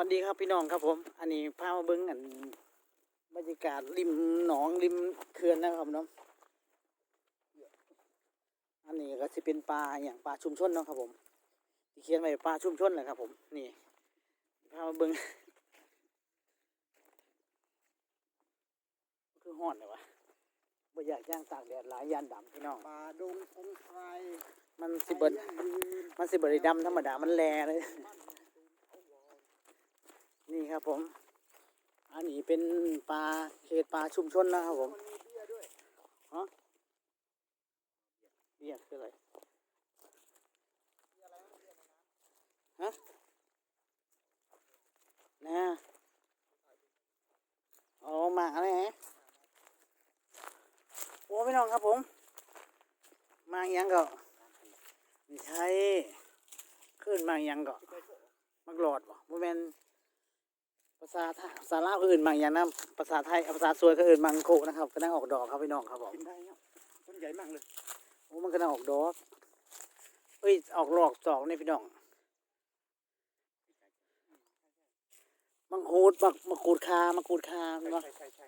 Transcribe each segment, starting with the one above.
วัสดีครับพี่น้องครับผม อันนี้พามาเบิ้งอันบรรยากาศริมหนองริมเขื่อนนะครับเนาะอันนี้ก็จะเป็นปลาอย่างปลาชุมชนเนาะครับผมที่เขียนไว้ปลาชุมชนแหละครับ ผมนี่พามาเบิ้งคือห่อนเลยวะบ่อยากย่างตากแดดหลายยานดำพี่น้องป่าดงพงไพรมันสิเบิดไทยยั่งยืนมันสิบริดำธรรมดามันแลเลย บ้านเมืองตูนเขาวอน นี่ครับผม อันนี้เป็นปลาเขตปลาชุมชนนะครับผมมันมีเบี้ยด้วยเบี้ยคืออะไรเบี้ยอะนะเอามาอะไรฮะโอ้พี่น้องครับผมมาอีกอยังก็ไม่ใช่ขึ้นมาอีกอยังก็มักหลอดบ่โมเมน ภาษาไทยภาษาลาวก็อื่นมาอีกอย่างนะภาษาไทยภาษาสวยก็อื่นมังโคนะครับ ก็นั่งออกดอกครับพี่น้องครับผมำกินได้เนาะต้นใหญ่มากเลยโอ้มันก็น่าออกดอกเอ้ยออกหลอกจอกนี่พี่น้องมังคูดมักมังคูดคามังคูดคาใช่เนาะใช่ใช่ใช่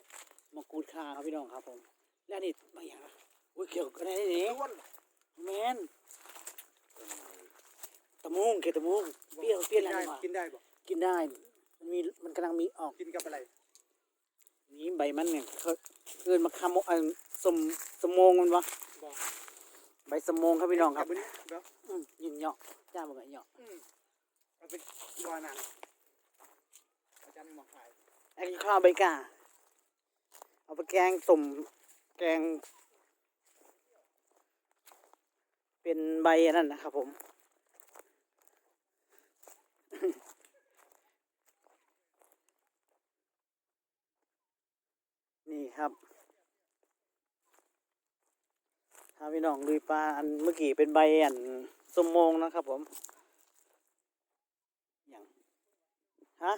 มังคูดคาครับพี่น้องครับผม แล้วนี่บางอย่างอะอุ้ยเกี่ยวกับอะไรนี่ต้นแมนตะมุงเกตตะมุงเปรี้ยวเปรี้ยวอะไรได้มากินได้บ่กินได้ มันมีมันกำลังมีออกกินกับอะไรนี่ใบมันเนี่ยเขาเกินมาคำอันสมสมงมันวะบ่ใบสมงครับพี่น้องครับกันี้เดี๋ยวอืมยิงเหยาะจ้าบอกว่าเหยาะอืมเอาไปวานานอาจารย์มาขายไอ้ข้าวใบกาเอาไปแกงต้มแกง เป็นใบอันนั่นนะครับผม นี่ครับถ้าพี่น้องลุยปลาอันเมื่อกี้เป็นใบอันสมมงนะครับผมอย่างฮะ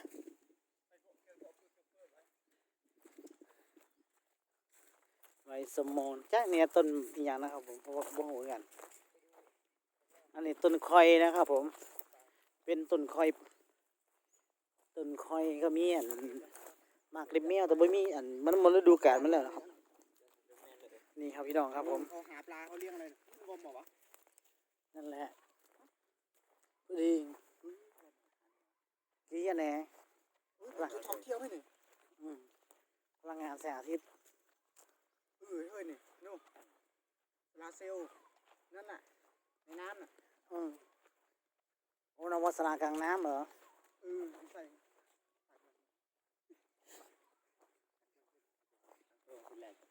ใบสมมนจ้าเนี่ยต้นอย่างนะครับผมเพราะว่าบ่หูกัน อันนี้ต้นคอยนะครับผม เป็นต้นคอยต้นคอยก็มีอัน มากริมเมียวแต่บ่มีอันมันหมดฤดูกาลมันแล้วนะครับ นี่ครับพี่น้องครับผมเขาหาปลาเขาเลี้ยงอะไรนะงมบอกว่านั่นแหละพอดีกี่อันแหน่คือท่องเที่ยวไหมนี่อืมพลังงานแสงอาทิตย์เออเฮ้ยนี่นู่นลาเซลนั่นน่ะในน้ำน่ะอืมโอ้นวัสนากลางน้ำเหรอเออใส่จูมเราดีใจจะไ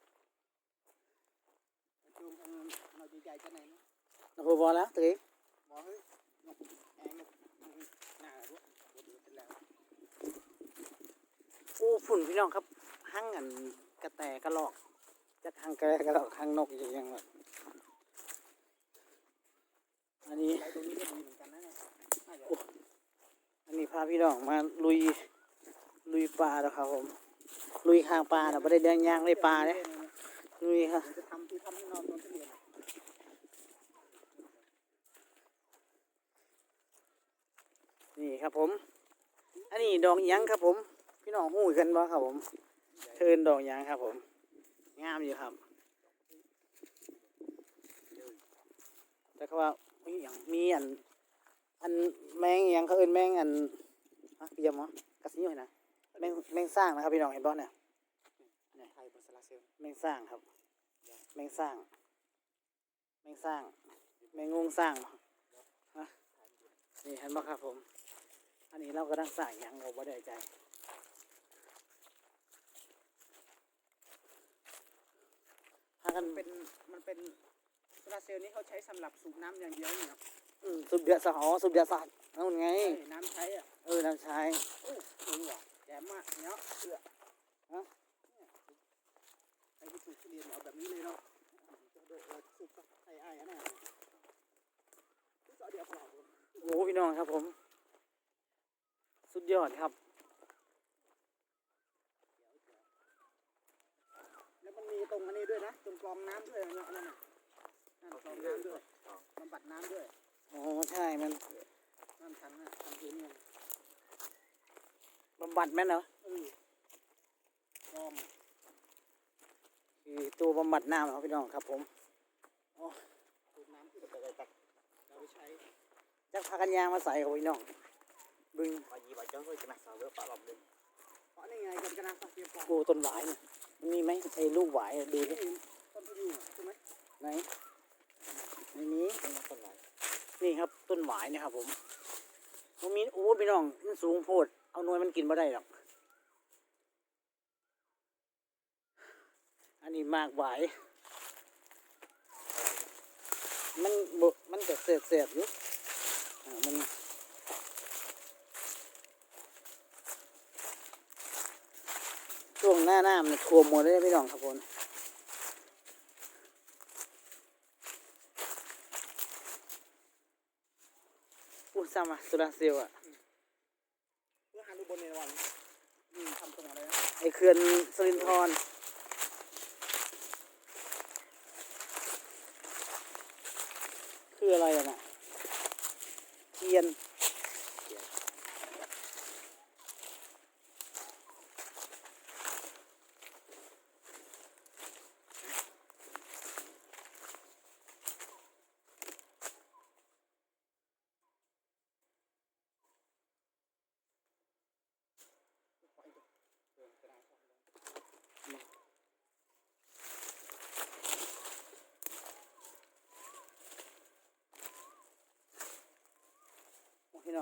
หนนะ โอ้โหบอแล้วตี บอกเฮ้ยนกแองนกหน้าด้ว ยบดเป็นแล้วโอ้ฝุ่นพี่น้องครับห้างอันกระแตกระหลอกจะห้างกระแตกระหลอกห้างนกอย่างเงี้ยแบบอันนี้ไรตรงนี้ก็ดีเหมือนกันนะเนี่ยน่าจะอันนี้พาพี่น้องมาลุยลุยปลาแล้วครับผมลุยข้างปลาเนาะไม่ได้เดินยางเลยปลาเนี่ยลุยครับ เดี๋ยวจะทำที่ทำที่นอนตอนเรียน นี่ครับผม อันนี้ดอกยังครับผม พี่น้องหู้กันบ่ครับผมเทินดอกยังครับผม งามอยู่ครับแต่เขาว่ามีอย่างมีอัน อันแมงยังเขาเอินแมงอันฮะพี่ยมเหรอกระสิอยู่นะแมงแมงสร้างนะครับพี่น้องเห็นบ่เนี่ยไทยบาสลาเซลแมงสร้างครับ แมงสร้าง แมงสร้าง แมงงงสร้างบ่ฮะนี่เห็นบ่ครับผม อันนี้เราก็ตั้งสร้างหยังเราบ่ได้ใจพากันเป็นมันเป็นโซลาเซลล์นี้เขาใช้สำหรับสูบน้ำอย่างเดียวนี่ครับอืมสุดเดือดสะหอสุดเดือดสัตว์นั่นไง ใช่น้ำใช้อะ เออน้ำใช้ โอ้จริงว่ะแจ่มมากเนาะเอื้อฮะเนี่ยใครที่สูบทุเรียนเอาแบบนี้เลยเนาะจะโดดเลยสูบกับไอ้ไอ้อันนั้นก็เดียวเปล่า โอ้พี่น้องครับผม สุดยอดครับ แล้วมันมีตรงอันนี้ด้วยนะ ตรงกรองน้ำด้วยนะนั่นน่ะนั่นกรองน้ำด้วยบำบัดน้ำด้วยโอ้ใช่มันนั่นทันนะทันทีเนี่ยำบัดแม่นเหรอเออลอมคือตัวบำบัดน้ำนะครับพี่น้องครับผมสูบน้ำขึ้นไปเลยตักเราไปใช้จักพากันยางมาใส่ครับพี่น้อง บึงปลายีปลาจ้องก็จะนักสาวเลือปลาหลอมเลยเพราะนี่ไงกันกันนะสักเดียวก่อนกูต้นหวายน่ะมันมีไหมไอ้ลูกหวายอะดูดินี่ต้นพยุงใช่ไหมไหนไม่มีนี่ต้นไหนนี่ครับต้นหวายนะครับผมมันมีโอ้พี่น้องมันสูงโพดเอาหน่วยมันกินไม่ได้หรอกอันนี้มากหวายมันบมันจะเสียดเสียดอยู่มัน ช่วงหน้าน้ำเนี่ยท่วมหมดเลยพี่น้องครับผมอู้ซ้ำอะสุราเซลลอะเพื่อหาดูบนในวันนี่ทำตรงอะไรนะไอเขื่อนสลินทรคืออะไรอะน่ะเทียน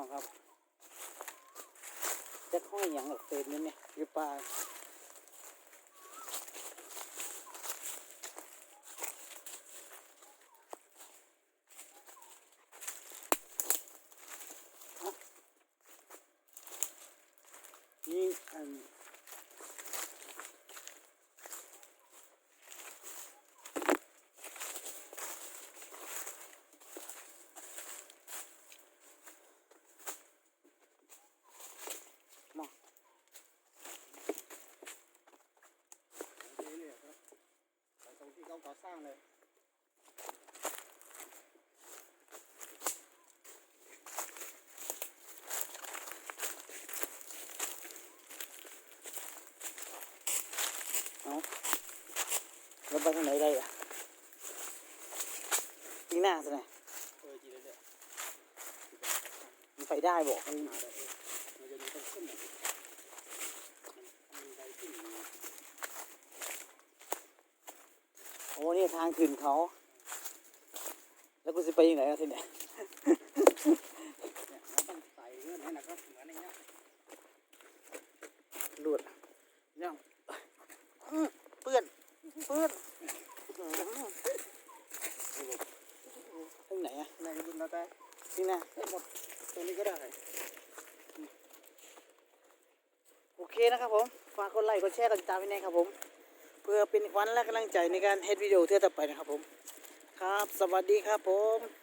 น้องครับจะห้อยอย่างหลักเศษนี่เนี่ยอยู่ปลาเอ้านี่อันมา เรื่อยๆครับไปตรง ที่เขาก่อสร้างเลยเอาแล้ อ้นี่ทางขึ้นเขา แล้วกูจะไปยังไงอะทีเนี้ยเนี่ยเราต้องใส่เงื่อนให้นะครับเหมือนอย่างเงี้ยหลุดเนี่ยอื้อเปื้อนเปื้อนอื้อหือทางไหนอะในกระดุมแล้วแต่นี่นะให้หมดตรงนี้ก็ได้โอเคนะครับผม ฝากกดไลค์กดแชร์กดติดตามไว้นะครับผม เพื่อเป็นขวัญและกำลังใจในการเฮ็ดวิดีโอเที่ยวต่อไปนะครับผม ครับ สวัสดีครับผม